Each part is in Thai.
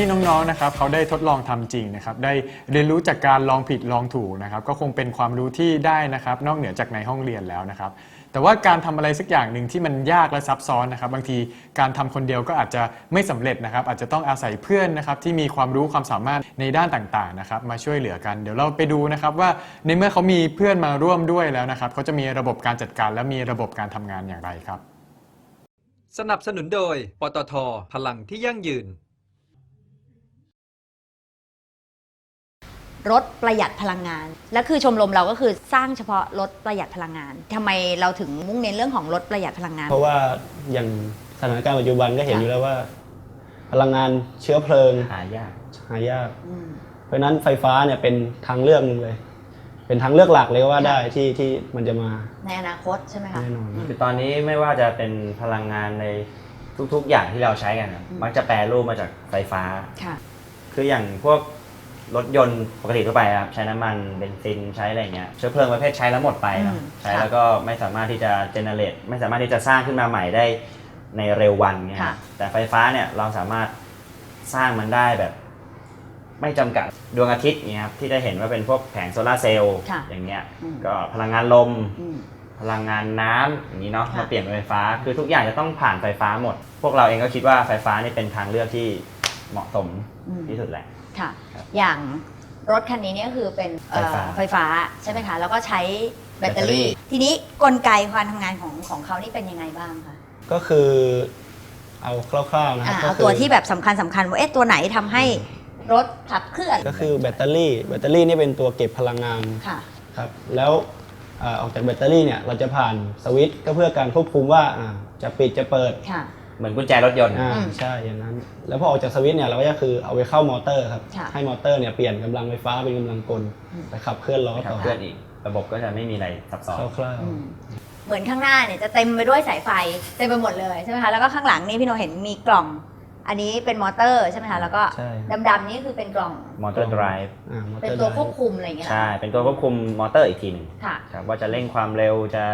ที่น้องๆนะครับเขาได้ทดลองทำจริงนะครับได้เรียนรู้จากการลองผิดลองถูกนะครับก็คงเป็นความรู้ที่ได้นะครับนอกเหนือจากในห้องเรียนแล้วนะครับ แต่ว่าการทำอะไรสักอย่างหนึ่งที่มันยากและซับซ้อนนะครับ บางทีการทำคนเดียวก็อาจจะไม่สำเร็จนะครับ อาจจะต้องอาศัยเพื่อนนะครับที่มีความรู้ความสามารถในด้านต่างๆนะครับ มาช่วยเหลือกันเดี๋ยวเราไปดูนะครับว่าในเมื่อเขามีเพื่อนมาร่วมด้วยแล้วนะครับเขาจะมีระบบการจัดการและมีระบบการทำงานอย่างไรครับ สนับสนุนโดย ปตท พลังที่ยั่งยืน รถประหยัดพลังงาน และคือชมรมเราก็คือสร้างเฉพาะรถประหยัดพลังงานทำไมเราถึงมุ่งเน้นเรื่องของรถประหยัดพลังงาน เพราะว่าอย่างสถานการณ์ปัจจุบันก็เห็นค่ะอยู่แล้วว่า พลังงานเชื้อเพลิงหายากหายาก อืม เพราะฉะนั้นไฟฟ้าเนี่ยเป็นทางเลือกหนึ่งเลย เป็นทางเลือกหลักเลยก็ว่าค่ะได้ที่ที่มันจะมาในอนาคตใช่ไหมคะ แน่นอน คือตอนนี้ไม่ว่าจะเป็นพลังงานในทุกๆอย่างที่เราใช้กันอะอืม มักจะแปรรูปมาจากไฟฟ้า ค่ะ คืออย่างพวก รถยนต์ปกติทั่วไปครับใช้น้ำมันเบนซินใช้อะไรเงี้ยเชื้อเพลิงประเภทใช้แล้วหมดไปเนอะอืมใช้ค่ะแล้วก็ไม่สามารถที่จะเจเนเรตไม่สามารถที่จะสร้างขึ้นมาใหม่ได้ในเร็ววันเงี้ยค่ะ แต่ไฟฟ้าเนี่ยเราสามารถสร้างมันได้แบบ ไม่จำกัดดวงอาทิตย์เงี้ยครับที่ได้เห็นว่าเป็นพวกแผงโซลาร์เซลล์ค่ะอย่างเงี้ยอืม ก็พลังงานลม อืม พลังงานน้ำอย่างนี้เนาะค่ะ มาเปลี่ยนเป็นไฟฟ้า คือทุกอย่างจะต้องผ่านไฟฟ้าหมด พวกเราเองก็คิดว่าไฟฟ้านี่เป็นทางเลือกที่เหมาะสมอืมที่สุดแหละ ค่ะครับ อย่างรถคันนี้เนี่ยคือเป็นเอ่อไฟฟ้า ไฟฟ้าใช่ไหมคะ แล้วก็ใช้แบตเตอแบตเตอรี่รี่ ทีนี้กลไกการทำงานของของเขานี่เป็นยังไงบ้างคะก็คือเอาคร่าวๆนะครัอ่าบเอาก็คืตัวที่แบบสำคัญสำคัญว่าเอ๊ะตัวไหนทำให้รถขับเคลื่อนก็คือแบตเตอรี่ แบตเตอรี่นี่เป็นตัวเก็บพลังงานค่ะ ครับแล้วอ่าออกจากแบตเตอรี่เนี่ยเราจะผ่านสวิตช์ก็เพื่อการควบคุมว่าอ่าจะปิดจะเปิด ค่ะ เหมือนกุญแจรถยนต์ อ่าอืมใช่อย่างนั้น แล้วพอออกจากสวิตช์เนี่ยเราก็จะคือเอาไปเข้ามอเตอร์ครับค่ะให้มอเตอร์เนี่ยเปลี่ยนกำลังไฟฟ้าเป็นกำลังกลอืม ไปขับเคลื่อนล้อขัต่บอเคลื่อนอีก ระบบก็จะไม่มีอะไรซับซ้อน คร่าวอืมเหมือนข้างหน้าเนี่ยจะเต็มไปด้วยสายไฟเต็มไปหมดเลยใช่ไหมคะแล้วก็ข้างหลังนี่พี่โนเห็นมีกล่อง อันนี้เป็นมอเตอร์ใช่ไหมคะแล้วก็ๆใช่ดำๆนี่คือเป็นกล่องมอเตอร์ไดรฟ์อ่ามอเตเป็นอร์ตัวไดรควบฟ์คุมอะไรอย่างเงี้ยใช่ เป็นตัวควบคุมมอเตอร์อีกทีหนึงค่ะ ครับว่าจะเร่งความเร็วจะ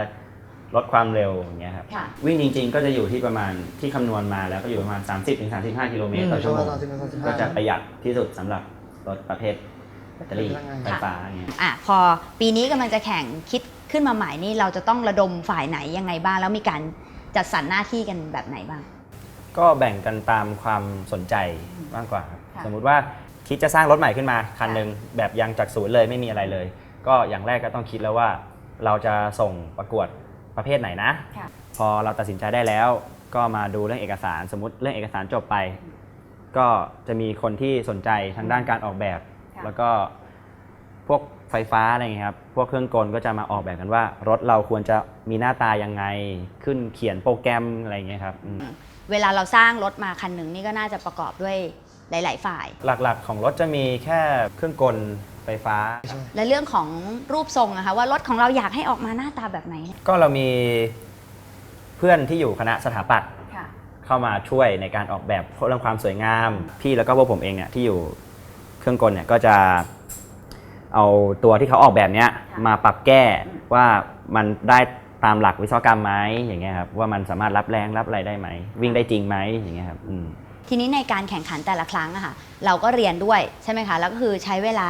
ลดความเร็วอย่างเงี้ยครับค่ะวิ่งจริง ๆ ก็จะอยู่ที่ประมาณที่คำนวณมาแล้วก็อยู่ประมาณ 30-35 กิโลเมตรต่อชั่วโมงก็จะประหยัดที่สุดสำหรับรถประเภทแบตเตอรี่ไฟฟ้าอย่างเงี้ย อะพอปีนี้กำลังจะแข่งคิดขึ้นมาใหม่นี่เราจะต้องระดมฝ่ายไหนยังไงบ้าง แล้วมีการจัดสรรหน้าที่กันแบบไหนบ้าง ก็แบ่งกันตามความสนใจมากกว่าครับค่ะ สมมุติว่าคิดจะสร้างรถใหม่ขึ้นมาคันหนึ่งแบบยังจากศูนย์เลยไม่มีอะไรเลย ก็อย่างแรกก็ต้องคิดแล้วว่า เราจะส่งประกวด ประเภทไหนนะ ค่ะ พอเราตัดสินใจได้แล้ว ก็มาดูเรื่องเอกสารสมมติเรื่องเอกสารจบไป ก็จะมีคนที่สนใจทางด้านการออกแบบ ค่ะ แล้วก็พวกไฟฟ้าอะไรเงี้ยครับพวกเครื่องกลก็จะมาออกแบบกันว่า รถเราควรจะมีหน้าตายังไง ขึ้นเขียนโปรแกรมอะไรเงี้ยครับอืม เวลาเราสร้างรถมาคันหนึ่งนี่ก็น่าจะประกอบด้วย หลาย ๆ ฝ่าย หลักๆ ของรถจะมีแค่เครื่องกลไฟฟ้า และเรื่องของรูปทรงนะคะว่ารถของเราอยากให้ออกมาหน้าตาแบบไหน ก็เรามีเพื่อนที่อยู่คณะสถาปัตย์ค่ะ เข้ามาช่วยในการออกแบบเรื่องความสวยงาม พี่แล้วก็พวกผมเองเนี่ยที่อยู่เครื่องกลเนี่ยก็จะเอาตัวที่เขาออกแบบเนี้ยค่ะมาปรับแก้ว่ามันได้ตามหลักวิศวกรรมไหมอย่างเงี้ยครับว่ามันสามารถรับแรงรับอะไรได้ไหม วิ่งได้จริงไหมอย่างเงี้ยครับอืม ทีนี้ในการแข่งขันแต่ละครั้งอะค่ะเราก็เรียนด้วยใช่ไหมคะแล้วก็คือใช้เวลา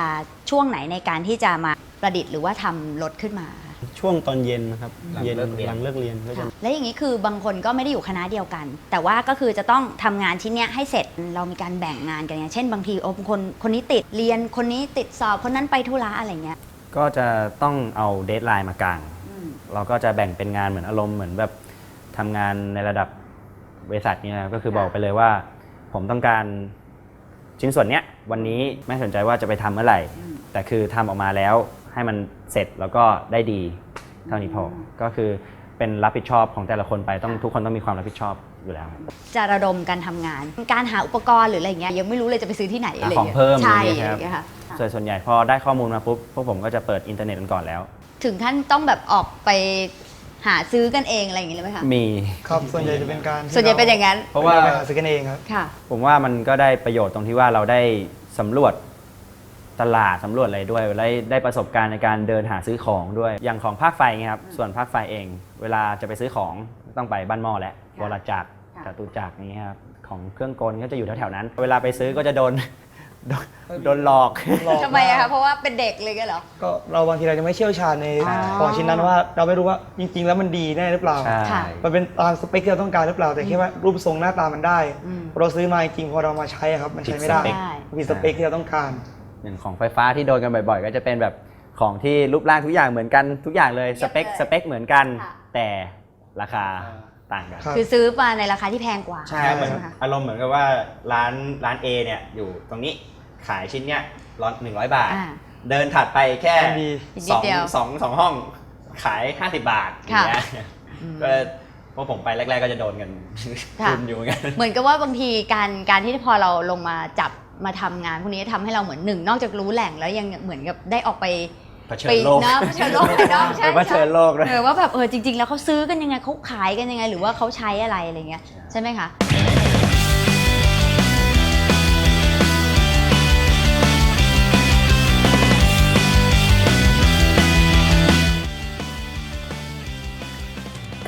ช่วงไหนในการที่จะมาประดิษฐ์หรือว่าทำรถขึ้นมาคะช่วงตอนเย็นนะครับหลังเย็นเลิกเรียน หลังเลิกเรียนก็จะและอย่างนี้คือบางคนก็ไม่ได้อยู่คณะเดียวกัน แต่ว่าก็คือจะต้องทำงานชิ้นเนี้ยให้เสร็จเรามีการแบ่งงานกันอย่างเช่นบางทีโอ้คนคนนี้ติดเรียนคนนี้ติดสอบคนนั้นไปธุระอะไรเงี้ยก็จะต้องเอาเดทไลน์มากลางเราก็จะแบ่งเป็นงานเหมือนอารมณ์เหมือนแบบทำงานในระดับบริษัทเนี่ยนะครับก็คือค่ะบอกไปเลยว่า ผมต้องการชิ้นส่วนเนี้ยวันนี้ไม่สนใจว่าจะไปทำเมื่อไหร่ แต่คือทำออกมาแล้วให้มันเสร็จแล้วก็ได้ดีเท่านี้พออก็คือเป็นรับผิดชอบของแต่ละคนไปต้องทุกคนต้องมีความรับผิดชอบอยู่แล้ว จะระดมการทำงาน การหาอุปกรณ์หรืออะไรเงี้ยยังไม่รู้เลยจะไปซื้อที่ไหนอะไรของเงี้ยเพิ่มใช่อย่างอะเงี้ไรยครับเงี้ยค่ะส่วนส่วนใหญ่พอได้ข้อมูลมาปุ๊บพวกผมก็จะเปิดอินเทอร์เน็ตกันก่อนแล้ว ถึงขั้นต้องแบบออกไป หาซื้อกันเองอะไรอย่างเงี้ยเลยไหมคะมี ครับส่วนใหญ่จะเป็นการที่ส่วนใหญ่เป็นอย่างนั้นเพราะว่า ไปหาซื้อกันเองครับ ค่ะ ผมว่ามันก็ได้ประโยชน์ตรงที่ว่าเราได้สำรวจตลาดสำรวจอะไรด้วยได้ได้ประสบการณ์ในการเดินหาซื้อของด้วย อย่างของภาคไฟเงี้ยครับ ส่วนภาคไฟเอง เวลาจะไปซื้อของต้องไปบ้านหม้อและค่ะวรจักรค่ะ จตุจักรนี้ครับขของเครื่องกลก็จะอยู่แถวๆนั้น เวลาไปซื้อก็จะโดน โดนโดนหลอก หลอกทำไมอะคะเพราะว่าเป็นเด็กเลยก็เหรอ ก็เราบางทีเราจะไม่เชี่ยวชาญในอ๋อของชิ้นนั้นว่า เราไม่รู้ว่าจริง ๆ แล้วมันดีแน่หรือเปล่า ใช่ ค่ะ มันเป็นตามสเปคที่เราต้องการหรือเปล่าแต่แค่ว่ารูปทรงหน้าตามันได้อืม พอเราซื้อมาจริงๆพอเรามาใช้อะครับมันใช้ไม่ได้ผิดสเปคได้ผิดสเปคที่เราต้องการ อย่างของไฟฟ้าที่โดนกันบ่อยๆ ก็จะเป็นแบบของที่รูปร่างทุกอย่างเหมือนกันทุกอย่างเลยสเปคเทียบเลยสเปคเหมือนกัน ค่ะ แต่ราคาต่างกัน ครับ คือซื้อมาในราคาที่แพงกว่าใช่เหมือนไหมคะ อารมณ์เหมือนกับว่าร้านร้าน A เนี่ยอยู่ตรงนี้ ขายชิ้นเนี้ยร้อยหนึ่งร้อยบาท อ่า เดินถัดไปแค่ดีอีกนิสดองเดียวสองสองห้องขาย 50 บาทอย่างเงี้ยอืม ก็พวกผมไปแรกๆก็จะโดนกันค่ะคุณอยู่เหมือนกัน เหมือนกับว่าบางทีการการที่พอเราลงมาจับมาทำงานพวกนี้ทำให้เราเหมือนหนึ่ง นอกจากรู้แหล่งแล้วยังเหมือนกับได้ออกไปเผชิไปญโลกนะเผชิญโลกเลยเนาะใช่ไปเผชิญโลกด้วย เออว่าแบบเออจริง ๆ แล้วเขาซื้อกันยังไงเขาขายกันยังไง หรือว่าเขาใช้อะไรอะไรเงี้ยใช่ไหมคะ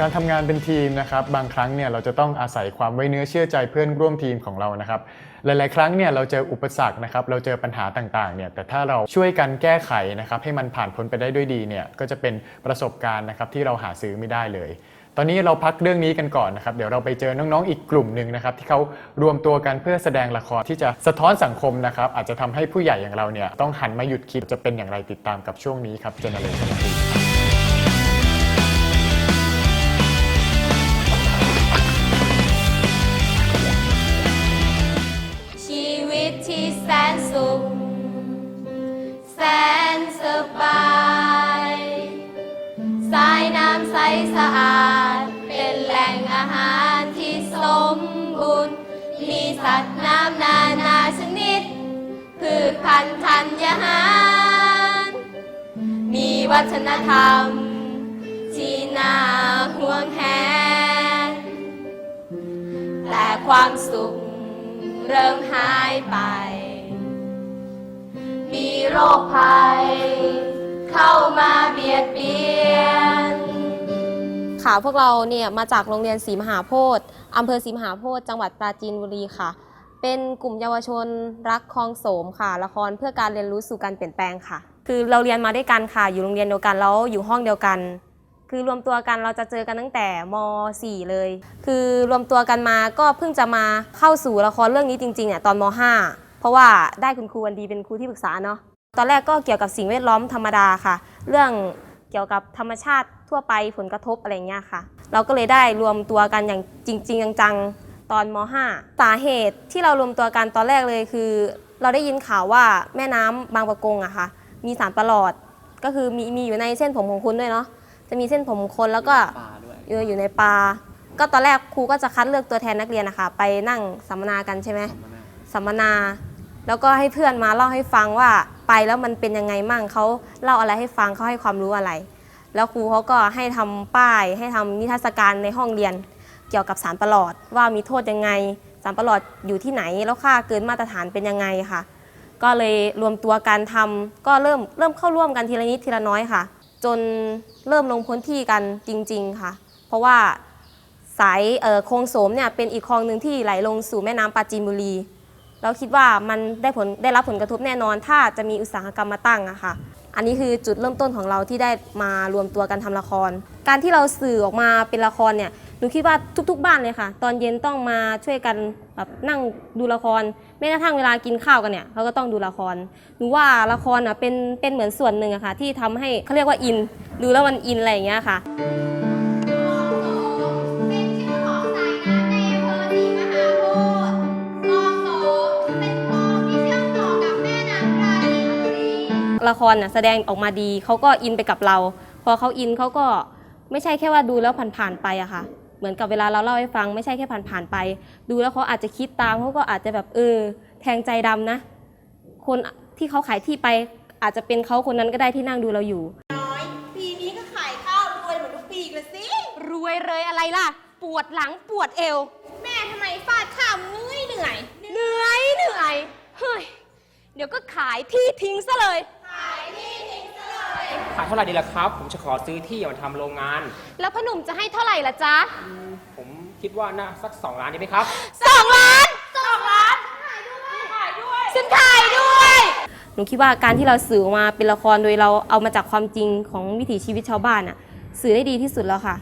การทำงานเป็นทีมนะครับบางครั้งเนี่ยเราจะต้องอาศัยความไว้เนื้อเชื่อใจเพื่อนร่วมทีมของเรานะครับ หลาย ๆ ครั้งเนี่ยเราเจออุปสรรคนะครับเราเจอปัญหาต่าง ๆ เนี่ยแต่ถ้าเราช่วยกันแก้ไขนะครับให้มันผ่านพ้นไปได้ด้วยดีเนี่ยก็จะเป็นประสบการณ์นะครับที่เราหาซื้อไม่ได้เลย ตอนนี้เราพักเรื่องนี้กันก่อนนะครับเดี๋ยวเราไปเจอน้อง ๆ อีกกลุ่มหนึ่งนะครับที่เขารวมตัวกันเพื่อแสดงละครที่จะสะท้อนสังคมนะครับอาจจะทำให้ผู้ใหญ่อย่างเราเนี่ยต้องหันมาหยุดคิดจะเป็นอย่างไรติดตามกับช่วงนี้ครับเจเนเรชั่น น้ำใสสะอาด เป็นแหล่งอาหารที่สมบูรณ์ มีสัตว์น้ำนานาชนิด พืชพันธุ์ธัญญาหาร มีวัฒนธรรม ที่น่าห่วงแหนแต่ความสุขเริ่มหายไป มีโรคภัย เข้ามาเบียดเบียน ค่ะพวกเราเนี่ยมาจากโรงเรียนศรีมหาโพธิ์อำเภอศรีมหาโพธิ์จังหวัดปราจีนบุรีค่ะ เป็นกลุ่มเยาวชนรักคลองโสมค่ะ ละครเพื่อการเรียนรู้สู่การเปลี่ยนแปลงค่ะ คือเราเรียนมาด้วยกันค่ะ อยู่โรงเรียนเดียวกันแล้วอยู่ห้องเดียวกัน คือรวมตัวกันเราจะเจอกันตั้งแต่ม .4 เลย คือรวมตัวกันมาก็เพิ่งจะมาเข้าสู่ละครเรื่องนี้จริงๆอะตอนม .5 เพราะว่าได้คุณครูวันดีเป็นครูที่ปรึกษาเนาะตอนแรกก็เกี่ยวกับสิ่งแวดล้อมธรรมดาค่ะ เรื่อง เกี่ยวกับธรรมชาติทั่วไปผลกระทบอะไรเงี้ยค่ะ เราก็เลยได้รวมตัวกันอย่างจริงๆจังๆตอนม .5 สาเหตุที่เรารวมตัวกันตอนแรกเลยคือ เราได้ยินข่าวว่าแม่น้ำบางประกงอะค่ะ มีสารประหลอดก็คือมีมีอยู่ในเส้นผมของคุณด้วยเนาะจะมีเส้นผมคนแล้วก็อยู่อยู่ในปลาก็ตอนแรกครูก็จะคัดเลือกตัวแทนนักเรียนนะคะไปนั่งสัมมนากันใช่ไหมสัมมนา แล้วก็ให้เพื่อนมาเล่าให้ฟังว่า ไปแล้วมันเป็นยังไงมั่งเขาเล่าอะไรให้ฟังเขาให้ความรู้อะไร แล้วครูเขาก็ให้ทำป้าย ให้ทำนิทรรศการในห้องเรียน เกี่ยวกับสารประหลอดว่ามีโทษยังไง สารประหลอดอยู่ที่ไหนแล้วค่าเกินมาตรฐานเป็นยังไงค่ะ ก็เลยรวมตัวกันทำก็เริ่มเริ่มเข้าร่วมกันทีละนิดทีละน้อยค่ะ จนเริ่มลงพื้นที่กันจริง ๆค่ะ เพราะว่าสายเอ่อโคงโสมเนี่ยเป็นอีกคลองหนึ่งที่ไหลลงสู่แม่น้ำปราจีนบุรี เราคิดว่ามันได้ผลได้รับผลกระทบแน่นอน ถ้าจะมีอุตสาหกรรมมาตั้งอะค่ะ อันนี้คือจุดเริ่มต้นของเราที่ได้มารวมตัวกันทำละคร การที่เราสื่อออกมาเป็นละครเนี่ยหนูคิดว่าทุกๆ บ้านเลยค่ะ ตอนเย็นต้องมาช่วยกันแบบนั่งดูละครแม้กระทั่งเวลากินข้าวกันเนี่ยเขาก็ต้องดูละครหนูว่าละครอะเป็นเป็นเหมือนส่วนหนึ่งอะค่ะที่ทำให้เขาเรียกว่าอิน ดูแล้วมันอินอะไรอย่างเงี้ยค่ะ ละครน่ะแสดงออกมาดีเขาก็อินไปกับเรา พอเขาอินเขาก็ไม่ใช่แค่ว่าดูแล้วผ่านๆไปอะค่ะ เหมือนกับเวลาเราเล่าให้ฟังไม่ใช่แค่ผ่านๆไป ดูแล้วเขาอาจจะคิดตามเขาก็อาจจะแบบเออแทงใจดำนะ คนที่เขาขายที่ไปอาจจะเป็นเขาคนนั้นก็ได้ที่นั่งดูเราอยู่ปีนี้ก็ขายข้าวรวยเหมือนทุกปีอีกเลยสิ รวยเลยอะไรล่ะ ปวดหลังปวดเอว แม่ทำไมฟาดข้าวเหนื่อยเหนื่อยเหนื่อยเหนื่อยเฮ้ยเดี๋ยวก็ขายที่ทิ้งซะเลยขายที่ทิ้งซะเลยขายเท่าไหร่ดีล่ะครับ ผมจะขอซื้อที่มาทำโรงงาน แล้วพ่อหนุ่มจะให้เท่าไหร่ล่ะจ๊ะผมคิดว่าน่าสัก2ล้านดีไหมครับ สองล้านสองล้านขายด้วยขายด้วยฉันขายด้วย หนูคิดว่าการที่เราสื่อออกมาเป็นละครโดยเราเอามาจากความจริงของวิถีชีวิตชาวบ้านอะสื่อได้ดีที่สุดแล้วค่ะ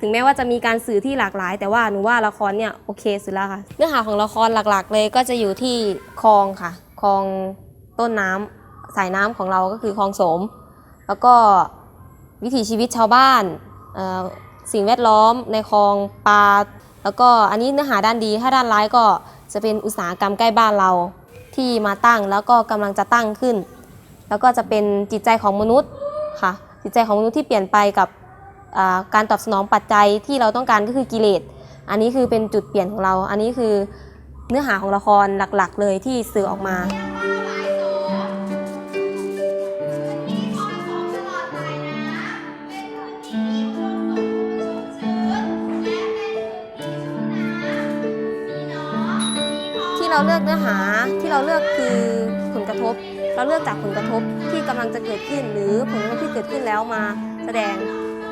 ถึงแม้ว่าจะมีการสื่อที่หลากหลาย แต่ว่าหนูว่าละครเนี่ยโอเคสุดแล้วค่ะ เนื้อหาของละครหลักๆ เลยก็จะอยู่ที่คลองค่ะ คลองต้นน้ำสายน้ำของเราก็คือคลองโสม แล้วก็วิถีชีวิตชาวบ้าน สิ่งแวดล้อมในคลองปลา แล้วก็อันนี้เนื้อหาด้านดี ถ้าด้านร้ายก็จะเป็นอุตสาหกรรมใกล้บ้านเราที่มาตั้งแล้วก็กำลังจะตั้งขึ้น แล้วก็จะเป็นจิตใจของมนุษย์ค่ะ จิตใจของมนุษย์ที่เปลี่ยนไปกับการตอบสนองปัจจัยที่เราต้องการก็คือกิเลส อันนี้คือเป็นจุดเปลี่ยนของเรา อันนี้คือเนื้อหาของละครหลักๆ เลยที่สื่อออกมา เราเลือกเนื้อหาที่เราเลือกคือผลกระทบ เราเลือกจากผลกระทบที่กำลังจะเกิดขึ้น หรือผลกระทบที่เกิดขึ้นแล้วมาแสดง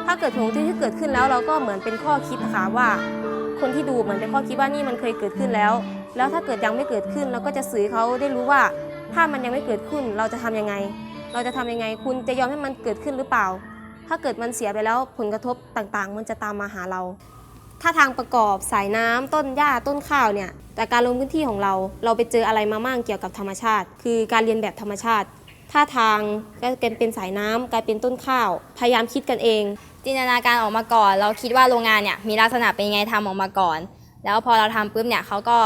ถ้าเกิดผลกระทบที่เกิดขึ้นแล้วเราก็เหมือนเป็นข้อคิดนะคะว่า คนที่ดูเหมือนเป็นข้อคิดว่านี่มันเคยเกิดขึ้นแล้ว แล้วถ้าเกิดยังไม่เกิดขึ้น เราก็จะสื่อเขาได้รู้ว่า ถ้ามันยังไม่เกิดขึ้นเราจะทำยังไง เราจะทำยังไง คุณจะยอมให้มันเกิดขึ้นหรือเปล่า ถ้าเกิดมันเสียไปแล้วผลกระทบต่างๆ มันจะตามมาหาเรา ถ้าทางประกอบสายน้ำต้นหญ้าต้นข้าวเนี่ย แต่การลงพื้นที่ของเรา เราไปเจออะไรมามั่งเกี่ยวกับธรรมชาติ คือการเรียนแบบธรรมชาติถ้าทางก็เป็นสายน้ำกลายเป็นต้นข้าว พยายามคิดกันเอง จินตนาการออกมาก่อน เราคิดว่าโรงงานเนี่ยมีลักษณะเป็นยังไงทำออกมาก่อน แล้วพอเราทำปุ๊บเนี่ยเขาก็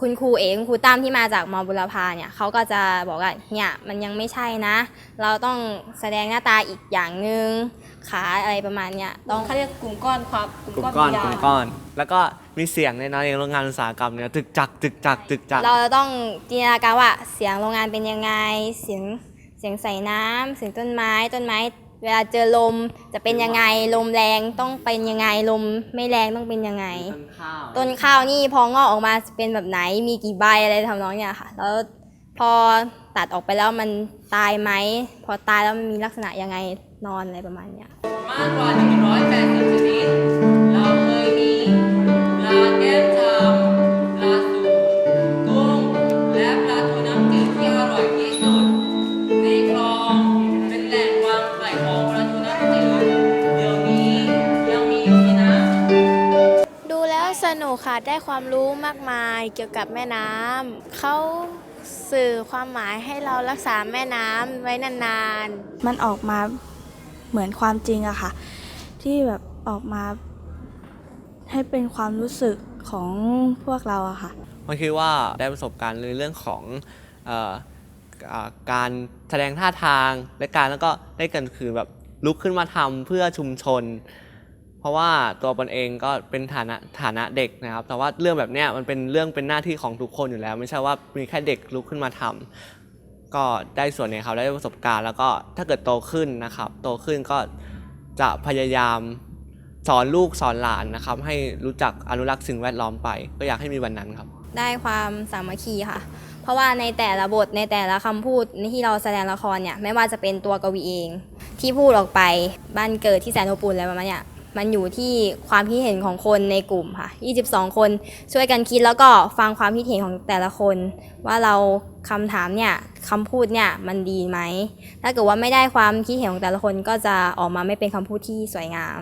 คุณครูเองครูตั้มที่มาจากมบุรพาเนี่ยเขาก็จะบอกว่าเนี่ยมันยังไม่ใช่นะ เราต้องแสดงหน้าตาอีกอย่างหนึ่ง ขาอะไรประมาณเนี้ยต้องเขาเรียกกลุ่มก้อนความกลุ่มก้อนกลุ่มก้อน แล้วก็มีเสียงในนั้นอย่างโรงงานอุตสาหกรรมเนี่ยตึกจักตึกจักตึกจัก เราจะต้องจินตนาการว่าเสียงโรงงานเป็นยังไง เสียงเสียงใส่น้ำเสียงต้นไม้ต้นไม้ เวลาเจอลมจะเป็นยังไงลมแรงต้องเป็นยังไงลมไม่แรงต้องเป็นยังไง ต้นข้าวต้นข้าวนี่พองอกออกมาเป็นแบบไหนมีกี่ใบอะไรทำนองเนี่ยค่ะ แล้วพอตัดออกไปแล้วมันตายไหม พอตายแล้วมันมีลักษณะยังไง นอนอะไรประมาณเนี้ยมากกว่า 180ชนิด เราเคยมีปลาแก้มจำปลาสูกุ้ง และปลาทูน้ำจืดที่อร่อยที่สุด ในคลอง เป็นแหล่งวางไข่ของปลาทูน้ำจืด เดี๋ยวนี้ยังมีอยู่ที่นะ ดูแล้วสนุกค่ะได้ความรู้มากมายเกี่ยวกับแม่น้ำเขาสื่อความหมายให้เรารักษาแม่น้ำไว้นานๆ มันออกมา เหมือนความจริงอะค่ะ ที่แบบออกมาให้เป็นความรู้สึกของพวกเราอะค่ะ มันคือว่าได้ประสบการณ์ในเรื่องของออการแสดงท่าทางและการแล้วก็ได้กันคือแบบลุกขึ้นมาทำเพื่อชุมชน เพราะว่าตัวปนเองก็เป็นฐานะฐานะเด็กนะครับ แต่ว่าเรื่องแบบเนี้ยมันเป็นเรื่องเป็นหน้าที่ของทุกคนอยู่แล้ว ไม่ใช่ว่ามีแค่เด็กลุกขึ้นมาทำ ก็ได้ส่วนนี่ยครับได้ประสบการณ์แล้วก็ถ้าเกิดโตขึ้นนะครับ โตขึ้นก็จะพยายามสอนลูกสอนหลานนะครับ ให้รู้จักอนุรักษ์สิ่งแวดล้อมไป ก็อยากให้มีวันนั้นครับ ได้ความสามัคคีค่ะ เพราะว่าในแต่ละบทในแต่ละคำพูดที่เราแสดงละครเนี่ยไม่ว่าจะเป็นตัวกวีเอง ที่พูดออกไปบ้านเกิดที่แสนอบอุ่นอะไรประมาณเนี้ย มันอยู่ที่ความคิดเห็นของคนในกลุ่มค่ะ 22 คนช่วยกันคิดแล้วก็ฟังความคิดเห็นของแต่ละคน ว่าเราคำถามเนี่ยคำพูดเนี่ยมันดีไหม ถ้าเกิดว่าไม่ได้ความคิดเห็นของแต่ละคนก็จะออกมาไม่เป็นคำพูดที่สวยงาม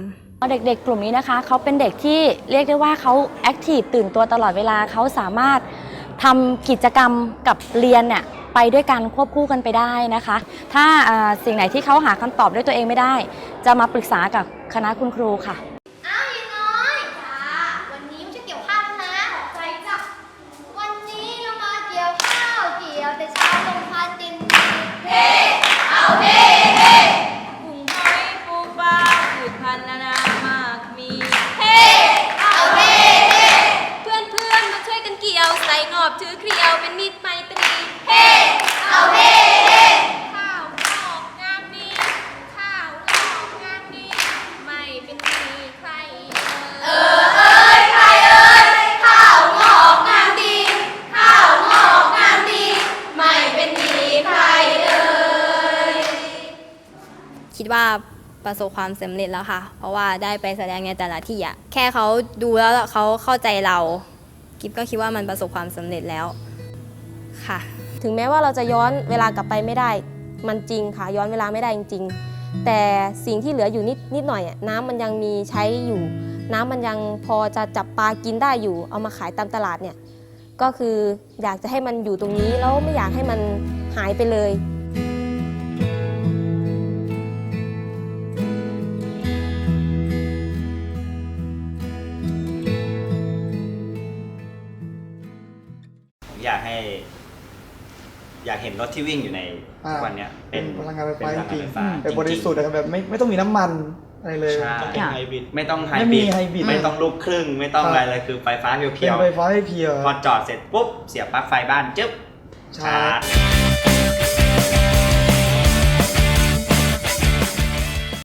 เด็กๆ กลุ่มนี้นะคะเขาเป็นเด็กที่เรียกได้ว่าเขาแอคทีฟตื่นตัวตลอดเวลาเขาสามารถทำกิจกรรมกับเรียนเนี่ย ไปด้วยกันควบคู่กันไปได้นะคะ ถ้าอ่าสิ่งไหนที่เขาหาคำตอบด้วยตัวเองไม่ได้ จะมาปรึกษากับคณะคุณครูค่ะ ประสบความสำเร็จแล้วค่ะ เพราะว่าได้ไปแสดงในแต่ละที่อะแค่เขาดูแล้วเขาเข้าใจเรากิฟก็คิดว่ามันประสบความสำเร็จแล้วค่ะ ถึงแม้ว่าเราจะย้อนเวลากลับไปไม่ได้มันจริงค่ะ ย้อนเวลาไม่ได้จริง ๆ แต่สิ่งที่เหลืออยู่นิดนิดหน่อยน้ำมันยังมีใช้อยู่ น้ำมันยังพอจะจับปลากินได้อยู่ เอามาขายตามตลาดเนี่ยก็คืออยากจะให้มันอยู่ตรงนี้แล้วไม่อยากให้มันหายไปเลยากให้ อยากเห็นรถที่วิ่งอยู่ในทุกวันเนี้ยเป็นพลังงานไฟฟ้าเป็นพลังจริงางนไฟฟ้าๆเป็นบริสุทธิ์นะครับแบบไม่ไม่ต้องมีน้ำมันอะไรเลย ใช่ต้องเป็นไฮบริด ไม่ต้องไฮไม่บมีริดไฮบริดไม่ต้องลูกครึ่ง ไม่ต้องครับอะไรเลยคือไฟฟ้าเพีเป็ยนวไฟฟ้าให้เพียว ๆพอจอดเสร็จปุ๊บเสียบปลั๊กไฟบ้านจึ๊บชาร์จชาร์จ